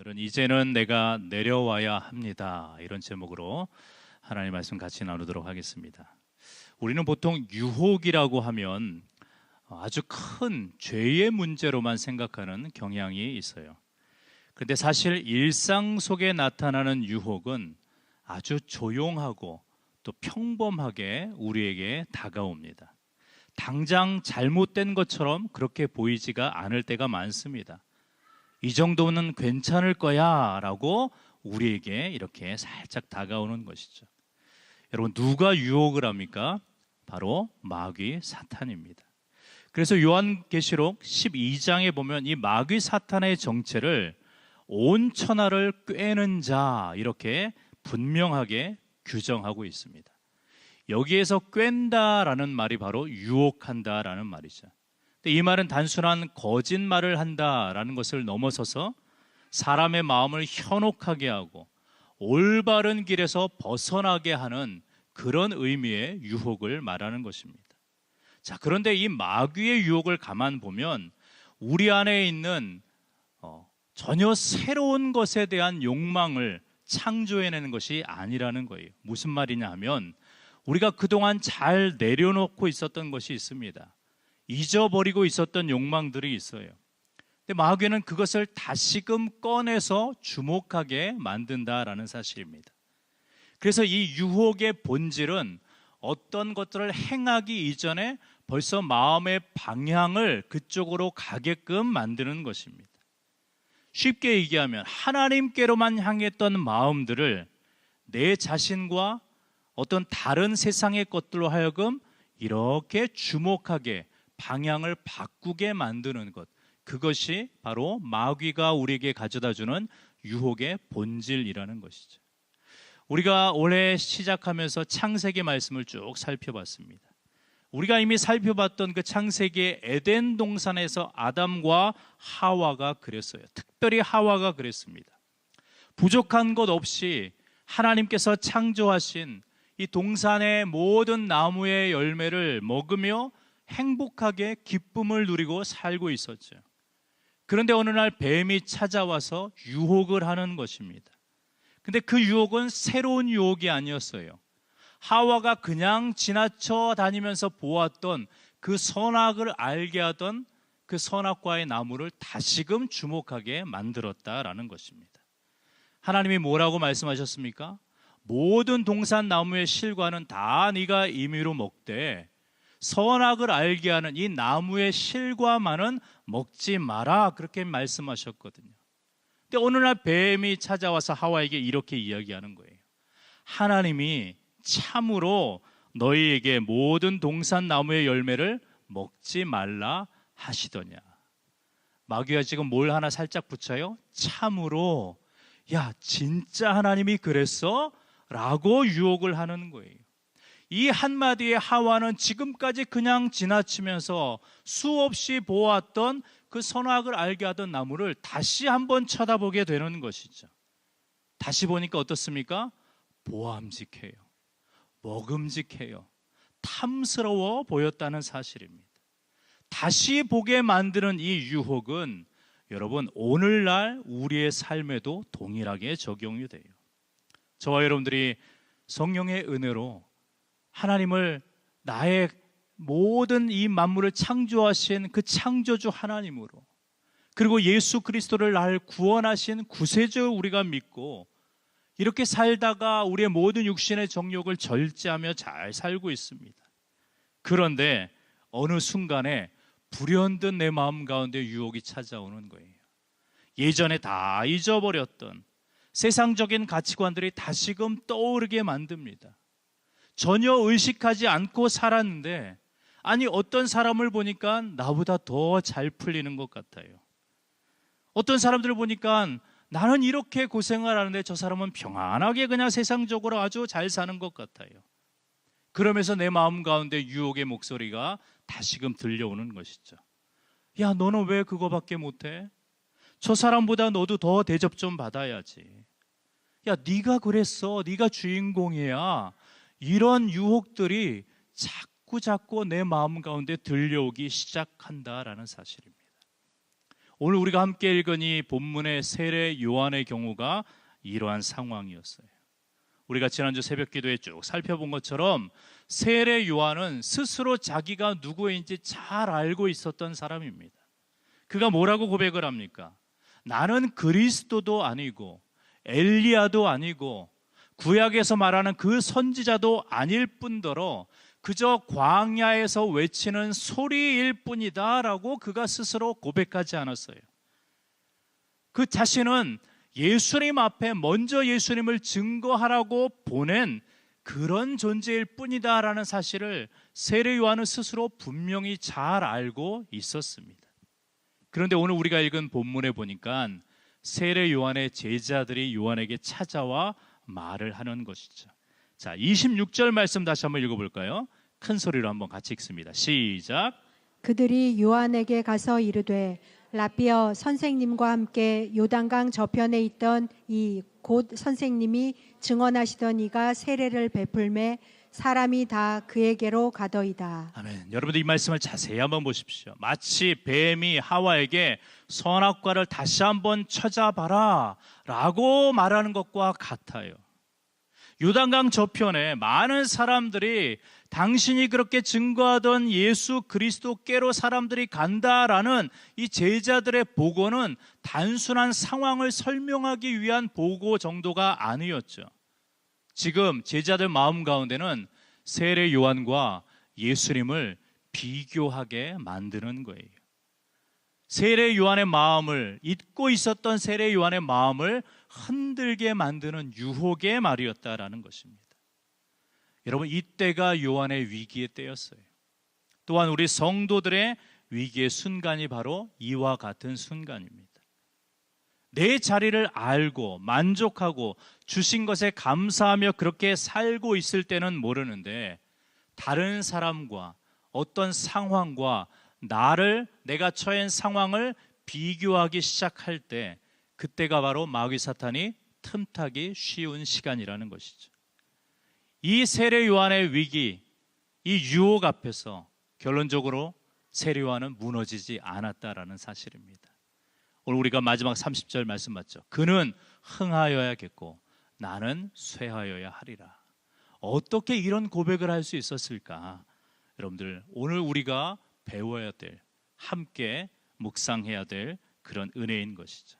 오늘은 이제는 내가 내려와야 합니다. 이런 제목으로 하나님 말씀 같이 나누도록 하겠습니다. 우리는 보통 유혹이라고 하면 아주 큰 죄의 문제로만 생각하는 경향이 있어요. 그런데 사실 일상 속에 나타나는 유혹은 아주 조용하고 또 평범하게 우리에게 다가옵니다. 당장 잘못된 것처럼 그렇게 보이지가 않을 때가 많습니다. 이 정도는 괜찮을 거야 라고 우리에게 이렇게 살짝 다가오는 것이죠. 여러분, 누가 유혹을 합니까? 바로 마귀 사탄입니다. 그래서 요한계시록 12장에 보면 이 마귀 사탄의 정체를 온 천하를 꿰는 자 이렇게 분명하게 규정하고 있습니다. 여기에서 꿰다라는 말이 바로 유혹한다라는 말이죠. 이 말은 단순한 거짓말을 한다라는 것을 넘어서서 사람의 마음을 현혹하게 하고 올바른 길에서 벗어나게 하는 그런 의미의 유혹을 말하는 것입니다. 자, 그런데 이 마귀의 유혹을 가만 보면 우리 안에 있는 어, 전혀 새로운 것에 대한 욕망을 창조해내는 것이 아니라는 거예요. 무슨 말이냐 하면 우리가 그동안 잘 내려놓고 있었던 것이 있습니다. 잊어버리고 있었던 욕망들이 있어요. 근데 마귀는 그것을 다시금 꺼내서 주목하게 만든다라는 사실입니다. 그래서 이 유혹의 본질은 어떤 것들을 행하기 이전에 벌써 마음의 방향을 그쪽으로 가게끔 만드는 것입니다. 쉽게 얘기하면 하나님께로만 향했던 마음들을 내 자신과 어떤 다른 세상의 것들로 하여금 이렇게 주목하게 방향을 바꾸게 만드는 것. 그것이 바로 마귀가 우리에게 가져다 주는 유혹의 본질이라는 것이죠. 우리가 올해 시작하면서 창세기 말씀을 쭉 살펴봤습니다. 우리가 이미 살펴봤던 그 창세기의 에덴 동산에서 아담과 하와가 그랬어요. 특별히 하와가 그랬습니다. 부족한 것 없이 하나님께서 창조하신 이 동산의 모든 나무의 열매를 먹으며 행복하게 기쁨을 누리고 살고 있었죠. 그런데 어느 날 뱀이 찾아와서 유혹을 하는 것입니다. 근데 그 유혹은 새로운 유혹이 아니었어요. 하와가 그냥 지나쳐 다니면서 보았던 그 선악을 알게 하던 그 선악과의 나무를 다시금 주목하게 만들었다라는 것입니다. 하나님이 뭐라고 말씀하셨습니까? 모든 동산 나무의 실과는 다 네가 임의로 먹되 선악을 알게 하는 이 나무의 실과만은 먹지 마라 그렇게 말씀하셨거든요. 근데 어느 날 뱀이 찾아와서 하와에게 이렇게 이야기하는 거예요. 하나님이 참으로 너희에게 모든 동산 나무의 열매를 먹지 말라 하시더냐. 마귀가 지금 뭘 하나 살짝 붙여요? 참으로 야 진짜 하나님이 그랬어? 라고 유혹을 하는 거예요. 이 한마디의 하와는 지금까지 그냥 지나치면서 수없이 보았던 그 선악을 알게 하던 나무를 다시 한번 쳐다보게 되는 것이죠. 다시 보니까 어떻습니까? 보암직해요. 먹음직해요. 탐스러워 보였다는 사실입니다. 다시 보게 만드는 이 유혹은 여러분 오늘날 우리의 삶에도 동일하게 적용이 돼요. 저와 여러분들이 성령의 은혜로 하나님을 나의 모든 이 만물을 창조하신 그 창조주 하나님으로 그리고 예수 그리스도를 날 구원하신 구세주 우리가 믿고 이렇게 살다가 우리의 모든 육신의 정욕을 절제하며 잘 살고 있습니다. 그런데 어느 순간에 불현듯 내 마음 가운데 유혹이 찾아오는 거예요. 예전에 다 잊어버렸던 세상적인 가치관들이 다시금 떠오르게 만듭니다. 전혀 의식하지 않고 살았는데 아니 어떤 사람을 보니까 나보다 더 잘 풀리는 것 같아요. 어떤 사람들을 보니까 나는 이렇게 고생을 하는데 저 사람은 평안하게 그냥 세상적으로 아주 잘 사는 것 같아요. 그러면서 내 마음 가운데 유혹의 목소리가 다시금 들려오는 것이죠. 야, 너는 왜 그거밖에 못해? 저 사람보다 너도 더 대접 좀 받아야지. 야, 네가 그랬어. 네가 주인공이야. 이런 유혹들이 자꾸 자꾸 내 마음 가운데 들려오기 시작한다라는 사실입니다. 오늘 우리가 함께 읽은 이 본문의 세례 요한의 경우가 이러한 상황이었어요. 우리가 지난주 새벽 기도에 쭉 살펴본 것처럼 세례 요한은 스스로 자기가 누구인지 잘 알고 있었던 사람입니다. 그가 뭐라고 고백을 합니까? 나는 그리스도도 아니고 엘리야도 아니고 구약에서 말하는 그 선지자도 아닐 뿐더러 그저 광야에서 외치는 소리일 뿐이다라고 그가 스스로 고백하지 않았어요. 그 자신은 예수님 앞에 먼저 예수님을 증거하라고 보낸 그런 존재일 뿐이다라는 사실을 세례 요한은 스스로 분명히 잘 알고 있었습니다. 그런데 오늘 우리가 읽은 본문에 보니까 세례 요한의 제자들이 요한에게 찾아와 말을 하는 것이죠. 자, 26절 말씀 다시 한번 읽어볼까요? 큰 소리로 한번 같이 읽습니다. 시작. 그들이 요한에게 가서 이르되 라비어 선생님과 함께 요단강 저편에 있던 이 곧 선생님이 증언하시던 이가 세례를 베풀매 사람이 다 그에게로 가더이다. 아멘. 여러분들 이 말씀을 자세히 한번 보십시오. 마치 뱀이 하와에게 선악과를 다시 한번 찾아봐라 라고 말하는 것과 같아요. 요단강 저편에 많은 사람들이 당신이 그렇게 증거하던 예수 그리스도께로 사람들이 간다라는 이 제자들의 보고는 단순한 상황을 설명하기 위한 보고 정도가 아니었죠. 지금 제자들 마음 가운데는 세례 요한과 예수님을 비교하게 만드는 거예요. 세례 요한의 마음을 잊고 있었던 세례 요한의 마음을 흔들게 만드는 유혹의 말이었다라는 것입니다. 여러분 이때가 요한의 위기의 때였어요. 또한 우리 성도들의 위기의 순간이 바로 이와 같은 순간입니다. 내 자리를 알고 만족하고 주신 것에 감사하며 그렇게 살고 있을 때는 모르는데 다른 사람과 어떤 상황과 나를 내가 처한 상황을 비교하기 시작할 때 그때가 바로 마귀 사탄이 틈타기 쉬운 시간이라는 것이죠. 이 세례 요한의 위기, 이 유혹 앞에서 결론적으로 세례 요한은 무너지지 않았다라는 사실입니다. 오늘 우리가 마지막 30절 말씀 맞죠? 그는 흥하여야겠고 나는 쇠하여야 하리라. 어떻게 이런 고백을 할 수 있었을까? 여러분들 오늘 우리가 배워야 될 함께 묵상해야 될 그런 은혜인 것이죠.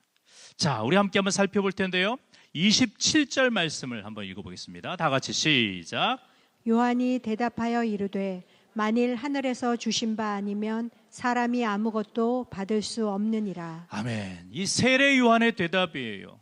자, 우리 함께 한번 살펴볼 텐데요. 27절 말씀을 한번 읽어보겠습니다. 다 같이 시작. 요한이 대답하여 이르되 만일 하늘에서 주신 바 아니면 사람이 아무것도 받을 수 없느니라. 아멘. 이 세례 요한의 대답이에요.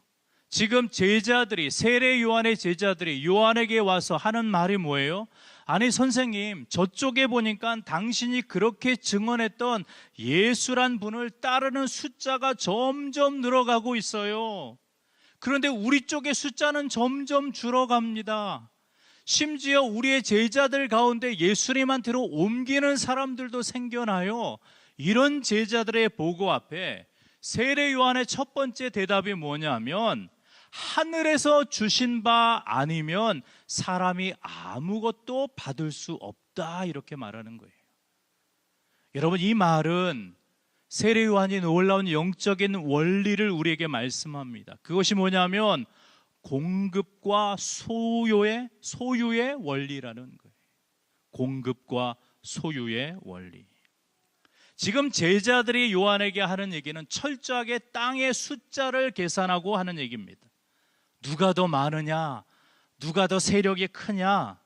지금 제자들이 세례 요한의 제자들이 요한에게 와서 하는 말이 뭐예요? 아니 선생님 저쪽에 보니까 당신이 그렇게 증언했던 예수란 분을 따르는 숫자가 점점 늘어가고 있어요. 그런데 우리 쪽의 숫자는 점점 줄어갑니다. 심지어 우리의 제자들 가운데 예수님한테로 옮기는 사람들도 생겨나요. 이런 제자들의 보고 앞에 세례 요한의 첫 번째 대답이 뭐냐면 하늘에서 주신 바 아니면 사람이 아무것도 받을 수 없다 이렇게 말하는 거예요. 여러분 이 말은 세례 요한이 놀라운 영적인 원리를 우리에게 말씀합니다. 그것이 뭐냐면 공급과 소유의 소유의 원리라는 거예요. 공급과 소유의 원리. 지금 제자들이 요한에게 하는 얘기는 철저하게 땅의 숫자를 계산하고 하는 얘기입니다. 누가 더 많으냐? 누가 더 세력이 크냐?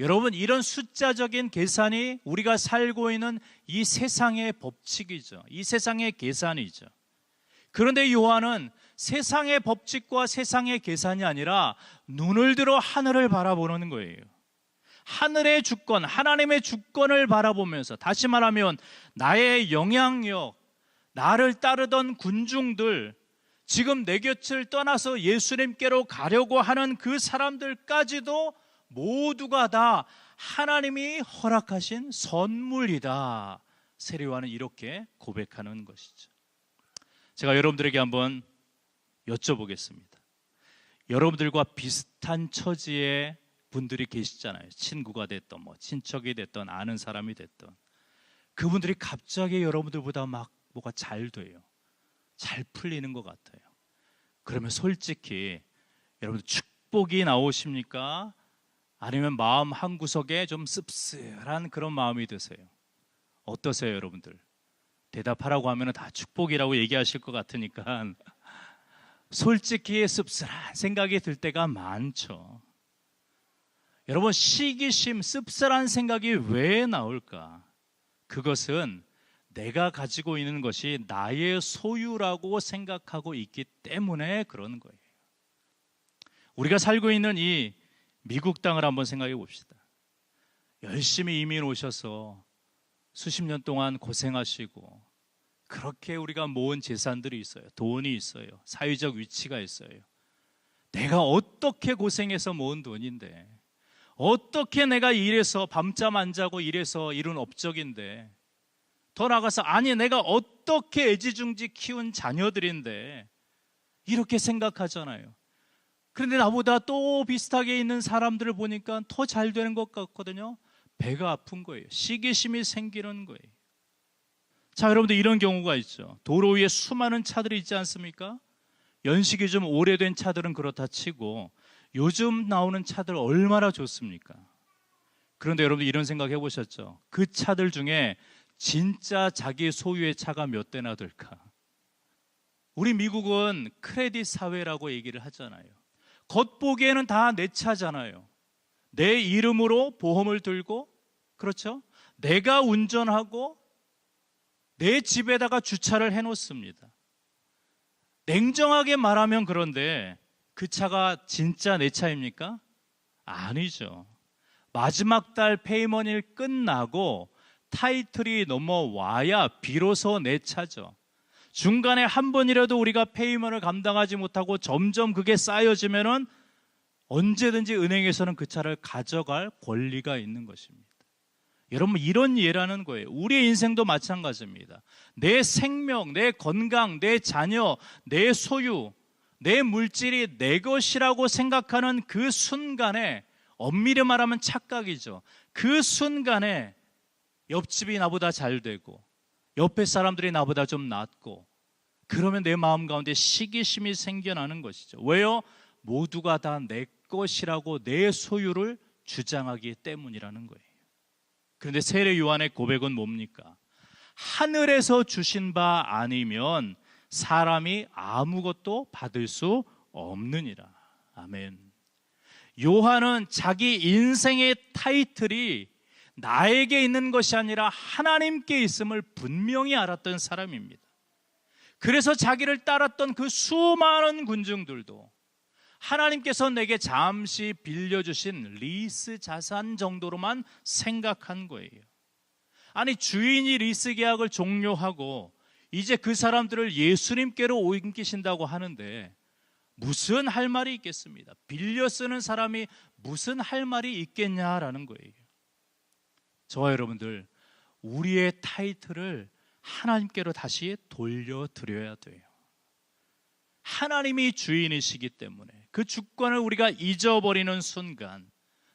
여러분, 이런 숫자적인 계산이 우리가 살고 있는 이 세상의 법칙이죠. 이 세상의 계산이죠. 그런데 요한은 세상의 법칙과 세상의 계산이 아니라 눈을 들어 하늘을 바라보는 거예요. 하늘의 주권, 하나님의 주권을 바라보면서 다시 말하면 나의 영향력, 나를 따르던 군중들, 지금 내 곁을 떠나서 예수님께로 가려고 하는 그 사람들까지도 모두가 다 하나님이 허락하신 선물이다. 세례와는 이렇게 고백하는 것이죠. 제가 여러분들에게 한번 여쭤보겠습니다. 여러분들과 비슷한 처지의 분들이 계시잖아요. 친구가 됐던 뭐 친척이 됐던 아는 사람이 됐던 그분들이 갑자기 여러분들보다 막 뭐가 잘 돼요. 잘 풀리는 것 같아요. 그러면 솔직히 여러분 축복이 나오십니까? 아니면 마음 한 구석에 좀 씁쓸한 그런 마음이 드세요. 어떠세요, 여러분들? 대답하라고 하면 다 축복이라고 얘기하실 것 같으니까 솔직히 씁쓸한 생각이 들 때가 많죠. 여러분 시기심, 씁쓸한 생각이 왜 나올까? 그것은 내가 가지고 있는 것이 나의 소유라고 생각하고 있기 때문에 그러는 거예요. 우리가 살고 있는 이 미국 땅을 한번 생각해 봅시다. 열심히 이민 오셔서 수십 년 동안 고생하시고 그렇게 우리가 모은 재산들이 있어요. 돈이 있어요. 사회적 위치가 있어요. 내가 어떻게 고생해서 모은 돈인데 어떻게 내가 일해서 밤잠 안 자고 일해서 이룬 업적인데 더 나가서 아니 내가 어떻게 애지중지 키운 자녀들인데 이렇게 생각하잖아요. 그런데 나보다 또 비슷하게 있는 사람들을 보니까 더 잘 되는 것 같거든요. 배가 아픈 거예요. 시기심이 생기는 거예요. 자, 여러분들 이런 경우가 있죠. 도로 위에 수많은 차들이 있지 않습니까? 연식이 좀 오래된 차들은 그렇다 치고 요즘 나오는 차들 얼마나 좋습니까? 그런데 여러분들 이런 생각 해보셨죠? 그 차들 중에 진짜 자기 소유의 차가 몇 대나 될까? 우리 미국은 크레딧 사회라고 얘기를 하잖아요. 겉보기에는 다 내 차잖아요. 내 이름으로 보험을 들고, 그렇죠? 내가 운전하고 내 집에다가 주차를 해놓습니다. 냉정하게 말하면 그런데 그 차가 진짜 내 차입니까? 아니죠. 마지막 달 페이먼이 끝나고 타이틀이 넘어와야 비로소 내 차죠. 중간에 한 번이라도 우리가 페이먼을 감당하지 못하고 점점 그게 쌓여지면은 언제든지 은행에서는 그 차를 가져갈 권리가 있는 것입니다. 여러분 이런 예라는 거예요. 우리의 인생도 마찬가지입니다. 내 생명, 내 건강, 내 자녀, 내 소유, 내 물질이 내 것이라고 생각하는 그 순간에 엄밀히 말하면 착각이죠. 그 순간에 옆집이 나보다 잘 되고 옆에 사람들이 나보다 좀 낫고 그러면 내 마음 가운데 시기심이 생겨나는 것이죠. 왜요? 모두가 다 내 것이라고 내 소유를 주장하기 때문이라는 거예요. 그런데 세례 요한의 고백은 뭡니까? 하늘에서 주신 바 아니면 사람이 아무것도 받을 수 없느니라. 아멘. 요한은 자기 인생의 타이틀이 나에게 있는 것이 아니라 하나님께 있음을 분명히 알았던 사람입니다. 그래서 자기를 따랐던 그 수많은 군중들도 하나님께서 내게 잠시 빌려주신 리스 자산 정도로만 생각한 거예요. 아니, 주인이 리스 계약을 종료하고 이제 그 사람들을 예수님께로 옮기신다고 하는데 무슨 할 말이 있겠습니다. 빌려 쓰는 사람이 무슨 할 말이 있겠냐라는 거예요. 저와 여러분들, 우리의 타이틀을 하나님께로 다시 돌려드려야 돼요. 하나님이 주인이시기 때문에 그 주권을 우리가 잊어버리는 순간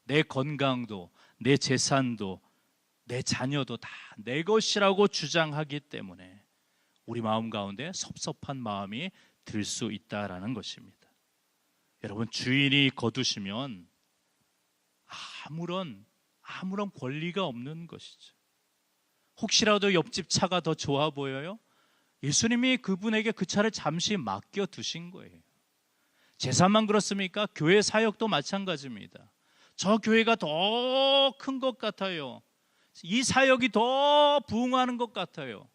내 건강도 내 재산도 내 자녀도 다 내 것이라고 주장하기 때문에 우리 마음 가운데 섭섭한 마음이 들 수 있다라는 것입니다. 여러분 주인이 거두시면 아무런 아무런 권리가 없는 것이죠. 혹시라도 옆집 차가 더 좋아 보여요? 예수님이 그분에게 그 차를 잠시 맡겨 두신 거예요. 재산만 그렇습니까? 교회 사역도 마찬가지입니다. 저 교회가 더 큰 것 같아요. 이 사역이 더 부흥하는 것 같아요.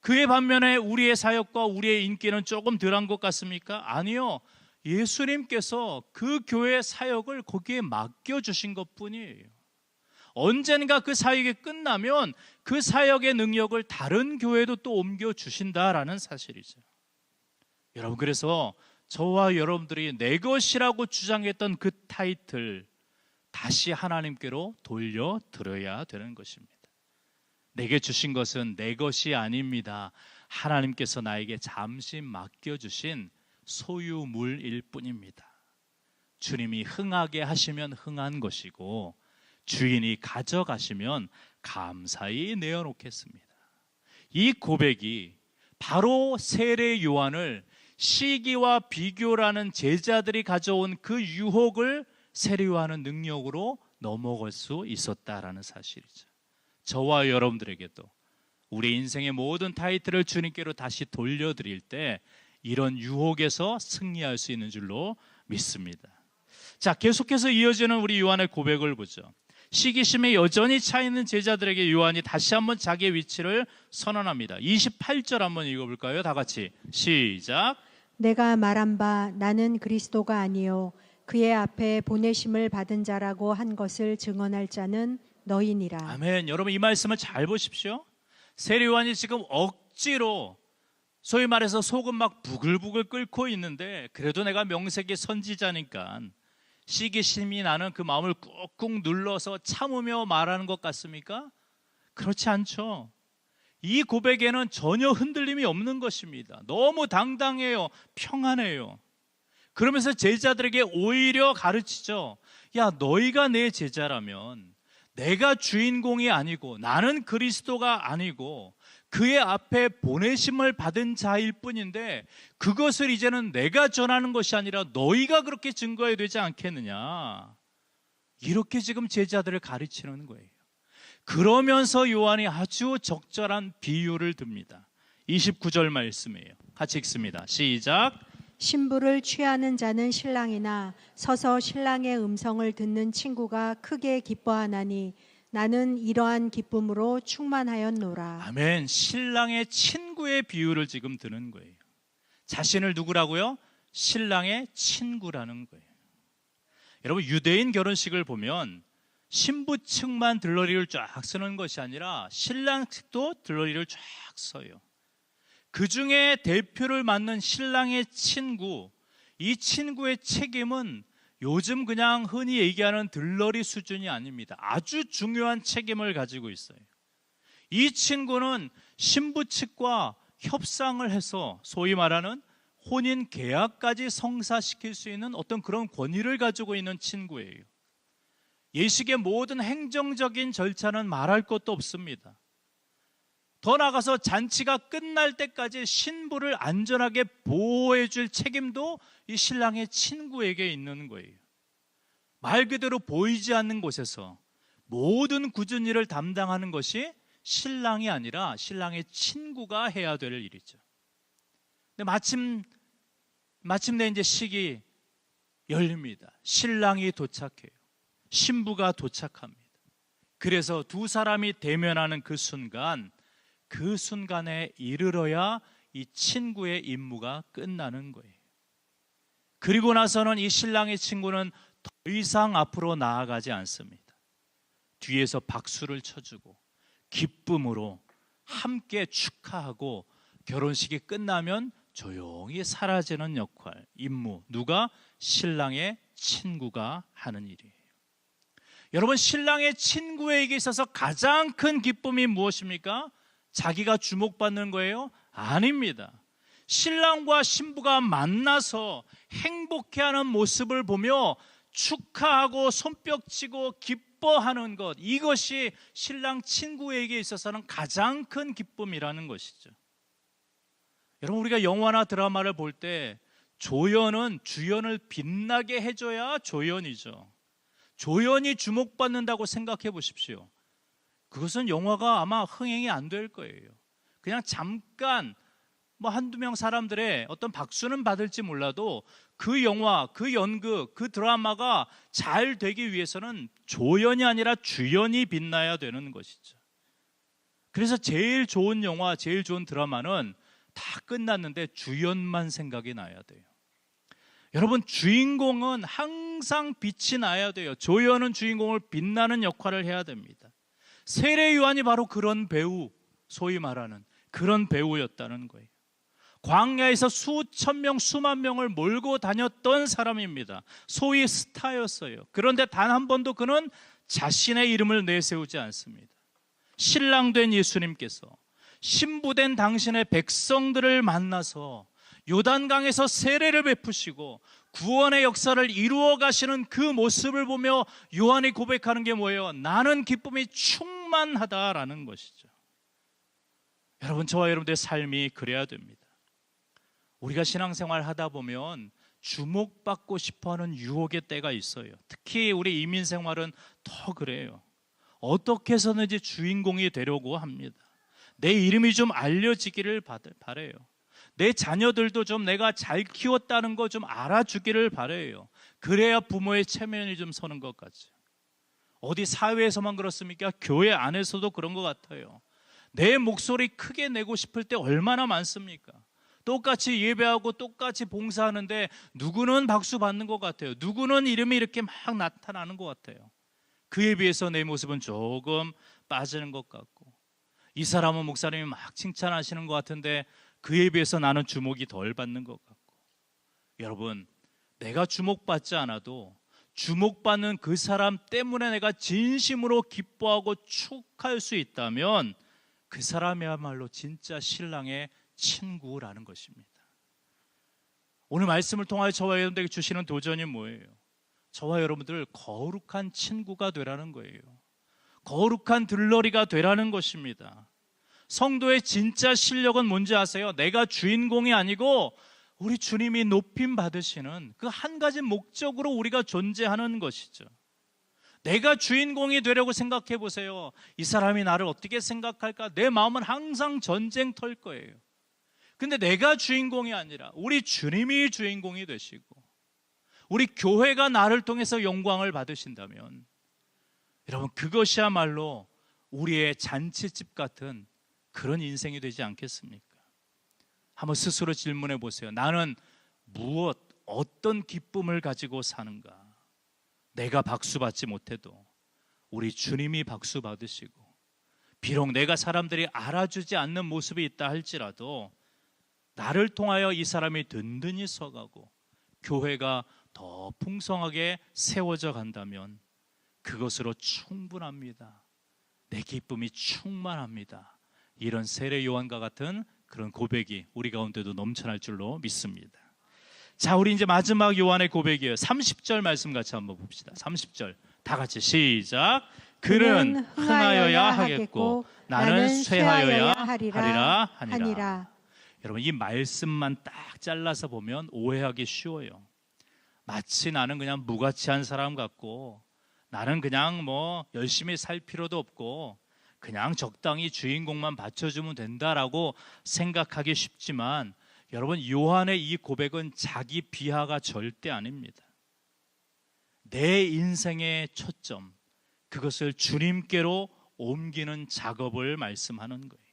그에 반면에 우리의 사역과 우리의 인기는 조금 덜한 것 같습니까? 아니요. 예수님께서 그 교회 사역을 거기에 맡겨 주신 것 뿐이에요. 언젠가 그 사역이 끝나면 그 사역의 능력을 다른 교회도 또 옮겨 주신다라는 사실이죠. 여러분 그래서 저와 여러분들이 내 것이라고 주장했던 그 타이틀 다시 하나님께로 돌려 드려야 되는 것입니다. 내게 주신 것은 내 것이 아닙니다. 하나님께서 나에게 잠시 맡겨 주신 소유물일 뿐입니다. 주님이 흥하게 하시면 흥한 것이고 주인이 가져가시면 감사히 내어놓겠습니다. 이 고백이 바로 세례 요한을 시기와 비교라는 제자들이 가져온 그 유혹을 세례 요한은 능력으로 넘어갈 수 있었다라는 사실이죠. 저와 여러분들에게도 우리 인생의 모든 타이틀을 주님께로 다시 돌려드릴 때 이런 유혹에서 승리할 수 있는 줄로 믿습니다. 자, 계속해서 이어지는 우리 요한의 고백을 보죠. 시기심에 여전히 차 있는 제자들에게 요한이 다시 한번 자기의 위치를 선언합니다. 28절 한번 읽어 볼까요? 다 같이 시작. 내가 말한 바 나는 그리스도가 아니요 그의 앞에 보내심을 받은 자라고 한 것을 증언할 자는 너희니라. 아멘. 여러분 이 말씀을 잘 보십시오. 세례 요한이 지금 억지로 소위 말해서 속은 막 부글부글 끓고 있는데 그래도 내가 명색의 선지자니까 시기심이 나는 그 마음을 꾹꾹 눌러서 참으며 말하는 것 같습니까? 그렇지 않죠. 이 고백에는 전혀 흔들림이 없는 것입니다. 너무 당당해요. 평안해요. 그러면서 제자들에게 오히려 가르치죠. 야, 너희가 내 제자라면 내가 주인공이 아니고 나는 그리스도가 아니고 그의 앞에 보내심을 받은 자일 뿐인데 그것을 이제는 내가 전하는 것이 아니라 너희가 그렇게 증거해야 되지 않겠느냐. 이렇게 지금 제자들을 가르치는 거예요. 그러면서 요한이 아주 적절한 비유를 듭니다. 29절 말씀이에요. 같이 읽습니다. 시작. 신부를 취하는 자는 신랑이나 서서 신랑의 음성을 듣는 친구가 크게 기뻐하나니 나는 이러한 기쁨으로 충만하였노라. 아멘. 신랑의 친구의 비유를 지금 드는 거예요. 자신을 누구라고요? 신랑의 친구라는 거예요. 여러분 유대인 결혼식을 보면 신부 측만 들러리를 쫙 쓰는 것이 아니라 신랑 측도 들러리를 쫙 써요. 그 중에 대표를 맡는 신랑의 친구, 이 친구의 책임은 요즘 그냥 흔히 얘기하는 들러리 수준이 아닙니다. 아주 중요한 책임을 가지고 있어요. 이 친구는 신부 측과 협상을 해서 소위 말하는 혼인 계약까지 성사시킬 수 있는 어떤 그런 권위를 가지고 있는 친구예요. 예식의 모든 행정적인 절차는 말할 것도 없습니다. 더 나아가서 잔치가 끝날 때까지 신부를 안전하게 보호해 줄 책임도 이 신랑의 친구에게 있는 거예요. 말 그대로 보이지 않는 곳에서 모든 굳은 일을 담당하는 것이 신랑이 아니라 신랑의 친구가 해야 될 일이죠. 근데 마침 마침내 이제 식이 열립니다. 신랑이 도착해요. 신부가 도착합니다. 그래서 두 사람이 대면하는 그 순간 그 순간에 이르러야 이 친구의 임무가 끝나는 거예요. 그리고 나서는 이 신랑의 친구는 더 이상 앞으로 나아가지 않습니다. 뒤에서 박수를 쳐주고 기쁨으로 함께 축하하고 결혼식이 끝나면 조용히 사라지는 역할, 임무. 누가? 신랑의 친구가 하는 일이에요. 여러분, 신랑의 친구에게 있어서 가장 큰 기쁨이 무엇입니까? 자기가 주목받는 거예요? 아닙니다. 신랑과 신부가 만나서 행복해하는 모습을 보며 축하하고 손뼉치고 기뻐하는 것 이것이 신랑 친구에게 있어서는 가장 큰 기쁨이라는 것이죠. 여러분 우리가 영화나 드라마를 볼 때 조연은 주연을 빛나게 해줘야 조연이죠. 조연이 주목받는다고 생각해 보십시오. 그것은 영화가 아마 흥행이 안 될 거예요. 그냥 잠깐 뭐 한두 명 사람들의 어떤 박수는 받을지 몰라도 그 영화, 그 연극, 그 드라마가 잘 되기 위해서는 조연이 아니라 주연이 빛나야 되는 것이죠. 그래서 제일 좋은 영화, 제일 좋은 드라마는 다 끝났는데 주연만 생각이 나야 돼요. 여러분, 주인공은 항상 빛이 나야 돼요. 조연은 주인공을 빛나는 역할을 해야 됩니다. 세례 요한이 바로 그런 배우, 소위 말하는 그런 배우였다는 거예요. 광야에서 수천 명, 수만 명을 몰고 다녔던 사람입니다. 소위 스타였어요. 그런데 단 한 번도 그는 자신의 이름을 내세우지 않습니다. 신랑된 예수님께서 신부된 당신의 백성들을 만나서 요단강에서 세례를 베푸시고 구원의 역사를 이루어 가시는 그 모습을 보며 요한이 고백하는 게 뭐예요? 나는 기쁨이 충만하다라는 것이죠. 여러분 저와 여러분들의 삶이 그래야 됩니다. 우리가 신앙생활 하다 보면 주목받고 싶어하는 유혹의 때가 있어요. 특히 우리 이민 생활은 더 그래요. 어떻게 해서든지 주인공이 되려고 합니다. 내 이름이 좀 알려지기를 받- 바래요. 내 자녀들도 좀 내가 잘 키웠다는 거 좀 알아주기를 바래요. 그래야 부모의 체면이 좀 서는 것 같죠. 어디 사회에서만 그렇습니까? 교회 안에서도 그런 것 같아요. 내 목소리 크게 내고 싶을 때 얼마나 많습니까? 똑같이 예배하고 똑같이 봉사하는데 누구는 박수 받는 것 같아요. 누구는 이름이 이렇게 막 나타나는 것 같아요. 그에 비해서 내 모습은 조금 빠지는 것 같고 이 사람은 목사님이 막 칭찬하시는 것 같은데 그에 비해서 나는 주목이 덜 받는 것 같고 여러분 내가 주목받지 않아도 주목받는 그 사람 때문에 내가 진심으로 기뻐하고 축할 수 있다면 그 사람이야말로 진짜 신랑의 친구라는 것입니다. 오늘 말씀을 통하여 저와 여러분들에게 주시는 도전이 뭐예요? 저와 여러분들 거룩한 친구가 되라는 거예요. 거룩한 들러리가 되라는 것입니다. 성도의 진짜 실력은 뭔지 아세요? 내가 주인공이 아니고 우리 주님이 높임 받으시는 그 한 가지 목적으로 우리가 존재하는 것이죠. 내가 주인공이 되려고 생각해 보세요. 이 사람이 나를 어떻게 생각할까? 내 마음은 항상 전쟁터일 거예요. 근데 내가 주인공이 아니라 우리 주님이 주인공이 되시고 우리 교회가 나를 통해서 영광을 받으신다면 여러분 그것이야말로 우리의 잔치집 같은 그런 인생이 되지 않겠습니까? 한번 스스로 질문해 보세요. 나는 무엇 어떤 기쁨을 가지고 사는가? 내가 박수 받지 못해도 우리 주님이 박수 받으시고 비록 내가 사람들이 알아주지 않는 모습이 있다 할지라도 나를 통하여 이 사람이 든든히 서가고 교회가 더 풍성하게 세워져 간다면 그것으로 충분합니다. 내 기쁨이 충만합니다. 이런 세례 요한과 같은 그런 고백이 우리 가운데도 넘쳐날 줄로 믿습니다. 자, 우리 이제 마지막 요한의 고백이에요. 30절 말씀 같이 한번 봅시다. 30절. 다 같이 시작. 그는 흥하여야 하겠고 나는 쇠하여야 하리라 하니라. 여러분 이 말씀만 딱 잘라서 보면 오해하기 쉬워요. 마치 나는 그냥 무가치한 사람 같고 나는 그냥 뭐 열심히 살 필요도 없고 그냥 적당히 주인공만 받쳐주면 된다라고 생각하기 쉽지만 여러분 요한의 이 고백은 자기 비하가 절대 아닙니다. 내 인생의 초점 그것을 주님께로 옮기는 작업을 말씀하는 거예요.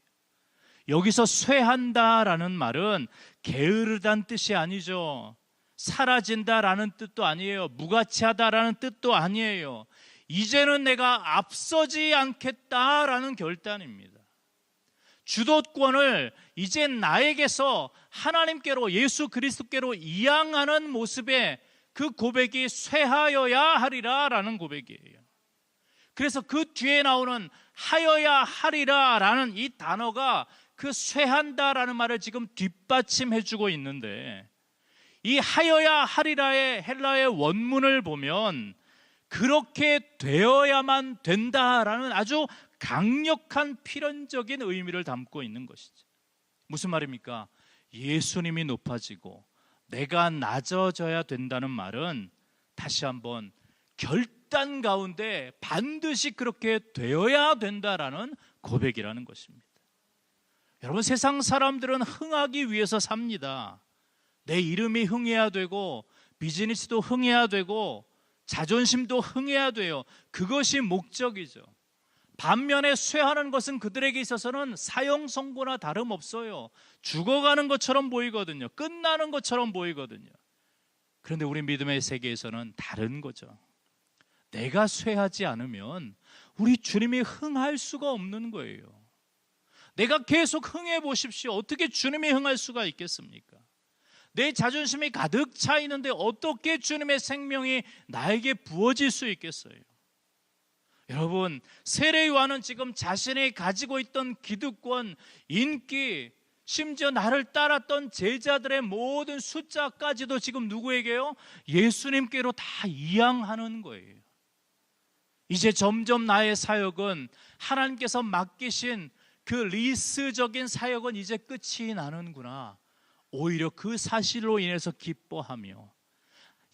여기서 쇠한다라는 말은 게으르다는 뜻이 아니죠. 사라진다라는 뜻도 아니에요. 무가치하다라는 뜻도 아니에요. 이제는 내가 앞서지 않겠다라는 결단입니다. 주도권을 이제 나에게서 하나님께로 예수 그리스도께로 이양하는 모습에 그 고백이 쇠하여야 하리라라는 고백이에요. 그래서 그 뒤에 나오는 하여야 하리라라는 이 단어가 그 쇠한다라는 말을 지금 뒷받침해 주고 있는데 이 하여야 하리라의 헬라의 원문을 보면 그렇게 되어야만 된다라는 아주 강력한 필연적인 의미를 담고 있는 것이죠. 무슨 말입니까? 예수님이 높아지고 내가 낮아져야 된다는 말은 다시 한번 결단 가운데 반드시 그렇게 되어야 된다라는 고백이라는 것입니다. 여러분 세상 사람들은 흥하기 위해서 삽니다. 내 이름이 흥해야 되고 비즈니스도 흥해야 되고 자존심도 흥해야 돼요. 그것이 목적이죠. 반면에 쇠하는 것은 그들에게 있어서는 사형 선고나 다름없어요. 죽어가는 것처럼 보이거든요. 끝나는 것처럼 보이거든요. 그런데 우리 믿음의 세계에서는 다른 거죠. 내가 쇠하지 않으면 우리 주님이 흥할 수가 없는 거예요. 내가 계속 흥해 보십시오. 어떻게 주님이 흥할 수가 있겠습니까? 내 자존심이 가득 차 있는데 어떻게 주님의 생명이 나에게 부어질 수 있겠어요? 여러분, 세례 요한은 지금 자신이 가지고 있던 기득권, 인기, 심지어 나를 따랐던 제자들의 모든 숫자까지도 지금 누구에게요? 예수님께로 다 이양하는 거예요. 이제 점점 나의 사역은 하나님께서 맡기신 그 리스적인 사역은 이제 끝이 나는구나. 오히려 그 사실로 인해서 기뻐하며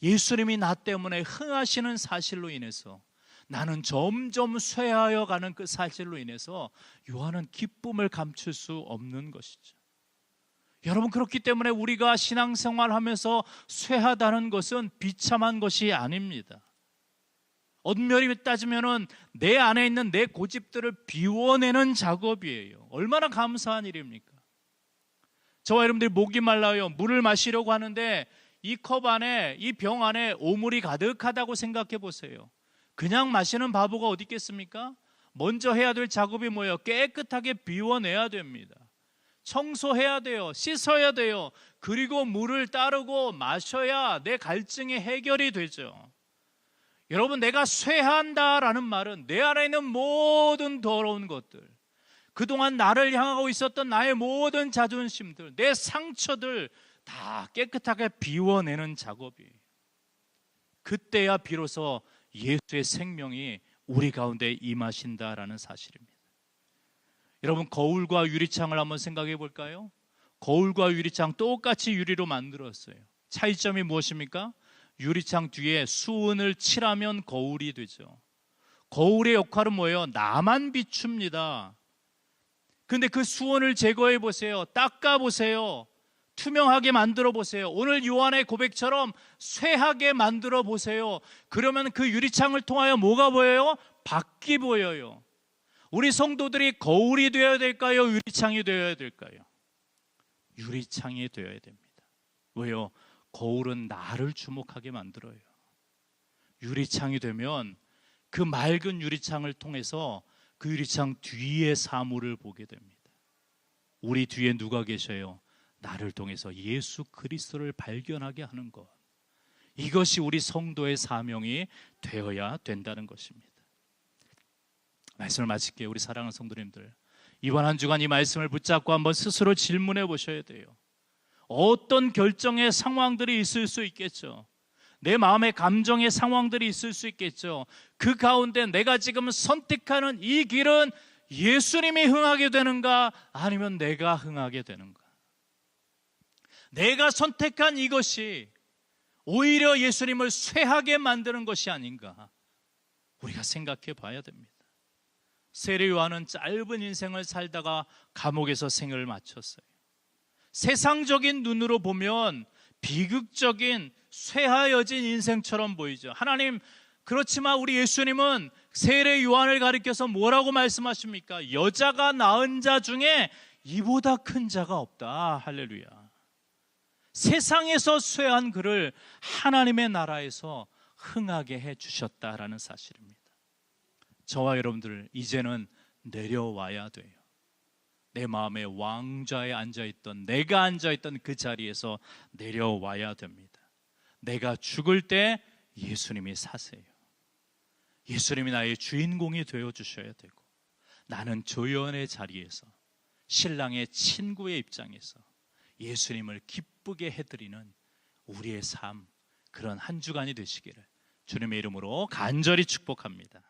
예수님이 나 때문에 흥하시는 사실로 인해서 나는 점점 쇠하여 가는 그 사실로 인해서 요한은 기쁨을 감출 수 없는 것이죠. 여러분 그렇기 때문에 우리가 신앙생활 하면서 쇠하다는 것은 비참한 것이 아닙니다. 엄밀히 따지면은 내 안에 있는 내 고집들을 비워내는 작업이에요. 얼마나 감사한 일입니까? 저와 여러분들이 목이 말라요. 물을 마시려고 하는데 이 컵 안에 이 병 안에 오물이 가득하다고 생각해 보세요. 그냥 마시는 바보가 어디 있겠습니까? 먼저 해야 될 작업이 뭐예요? 깨끗하게 비워내야 됩니다. 청소해야 돼요. 씻어야 돼요. 그리고 물을 따르고 마셔야 내 갈증이 해결이 되죠. 여러분, 내가 쇠한다라는 말은 내 안에 있는 모든 더러운 것들, 그동안 나를 향하고 있었던 나의 모든 자존심들, 내 상처들 다 깨끗하게 비워내는 작업이에요. 그때야 비로소 예수의 생명이 우리 가운데 임하신다라는 사실입니다. 여러분 거울과 유리창을 한번 생각해 볼까요? 거울과 유리창 똑같이 유리로 만들었어요. 차이점이 무엇입니까? 유리창 뒤에 수은을 칠하면 거울이 되죠. 거울의 역할은 뭐예요? 나만 비춥니다. 근데 그 수원을 제거해 보세요. 닦아 보세요. 투명하게 만들어 보세요. 오늘 요한의 고백처럼 쇠하게 만들어 보세요. 그러면 그 유리창을 통하여 뭐가 보여요? 밖이 보여요. 우리 성도들이 거울이 되어야 될까요? 유리창이 되어야 될까요? 유리창이 되어야 됩니다. 왜요? 거울은 나를 주목하게 만들어요. 유리창이 되면 그 맑은 유리창을 통해서 그 유리창 뒤의 사물을 보게 됩니다. 우리 뒤에 누가 계셔요? 나를 통해서 예수 그리스도를 발견하게 하는 것. 이것이 우리 성도의 사명이 되어야 된다는 것입니다. 말씀을 마칠게요. 우리 사랑하는 성도님들. 이번 한 주간 이 말씀을 붙잡고 한번 스스로 질문해 보셔야 돼요. 어떤 결정의 상황들이 있을 수 있겠죠. 내 마음의 감정의 상황들이 있을 수 있겠죠. 그 가운데 내가 지금 선택하는 이 길은 예수님이 흥하게 되는가 아니면 내가 흥하게 되는가? 내가 선택한 이것이 오히려 예수님을 쇠하게 만드는 것이 아닌가? 우리가 생각해 봐야 됩니다. 세례 요한은 짧은 인생을 살다가 감옥에서 생을 마쳤어요. 세상적인 눈으로 보면 비극적인 쇠하여진 인생처럼 보이죠. 하나님 그렇지만 우리 예수님은 세례 요한을 가리켜서 뭐라고 말씀하십니까? 여자가 낳은 자 중에 이보다 큰 자가 없다. 할렐루야. 세상에서 쇠한 그를 하나님의 나라에서 흥하게 해 주셨다라는 사실입니다. 저와 여러분들 이제는 내려와야 돼요. 내 마음의 왕좌에 앉아 있던 내가 앉아 있던 그 자리에서 내려와야 됩니다. 내가 죽을 때 예수님이 사세요. 예수님이 나의 주인공이 되어 주셔야 되고 나는 조연의 자리에서 신랑의 친구의 입장에서 예수님을 기쁘게 해드리는 우리의 삶 그런 한 주간이 되시기를 주님의 이름으로 간절히 축복합니다.